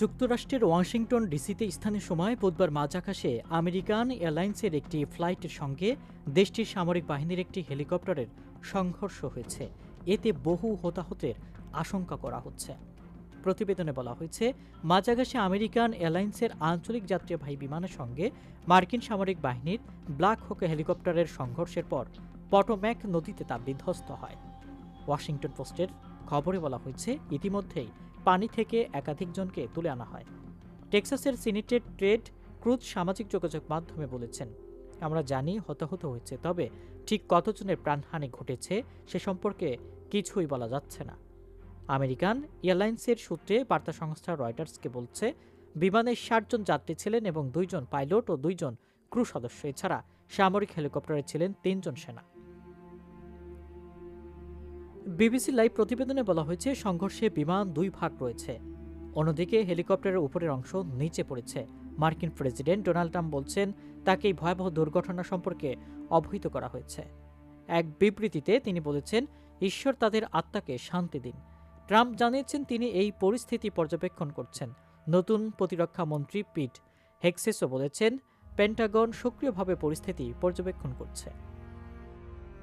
যুক্তরাষ্ট্রের ওয়াশিংটন ডিসিতে স্থানীয় সময় বুধবার মাঝ আকাশে আমেরিকান এয়ারলাইন্সের একটি ফ্লাইটের সঙ্গে দেশটির সামরিক বাহিনীর একটি হেলিকপ্টারের সংঘর্ষ হয়েছে। এতে বহু হতাহতের আশঙ্কা করা হচ্ছে। প্রতিবেদনে বলা হয়েছে, মাঝ আকাশে আমেরিকান এয়ারলাইন্সের আঞ্চলিক যাত্রীবাহী বিমানের সঙ্গে মার্কিন সামরিক বাহিনীর ব্ল্যাক হোক হেলিকপ্টারের সংঘর্ষের পর পটোম্যাক নদীতে তা বিধ্বস্ত হয়। ওয়াশিংটন পোস্টের খবরে বলা হয়েছে, ইতিমধ্যেই পানি থেকে একাধিকজনকে তুলে আনা হয়। টেক্সাসের সিনেটের ট্রেড ক্রুজ সামাজিক যোগাযোগ মাধ্যমে বলেছেন, আমরা জানি হতাহত হয়েছে, তবে ঠিক কতজনের প্রাণহানি ঘটেছে সে সম্পর্কে কিছুই বলা যাচ্ছে না। আমেরিকান এয়ারলাইন্সের সূত্রে বার্তা সংস্থা রয়টার্সকে বলছে বিমানের ষাটজন যাত্রী ছিলেন এবং দুইজন পাইলট ও দুইজন ক্রু সদস্য। এছাড়া সামরিক হেলিকপ্টারে ছিলেন তিনজন সেনা। বিবিসি লাইভ প্রতিবেদনে বলা হয়েছে, সংঘর্ষে বিমান দুই ভাগ রয়েছে। অন্যদিকে, হেলিকপ্টারের উপরের অংশ নিচে পড়েছে। মার্কিন প্রেসিডেন্ট ডোনাল্ড ট্রাম্প বলছেন তাকে এই ভয়াবহ দুর্ঘটনা সম্পর্কে অবহিত করা হয়েছে। এক বিবৃতিতে তিনি বলেছেন, ঈশ্বর তাদের আত্মাকে শান্তি দিন। ট্রাম্প জানিয়েছেন, তিনি এই পরিস্থিতি পর্যবেক্ষণ করছেন। নতুন প্রতিরক্ষা মন্ত্রী পিট হেক্সেসও বলেছেন, পেন্টাগন সক্রিয়ভাবে পরিস্থিতি পর্যবেক্ষণ করছে।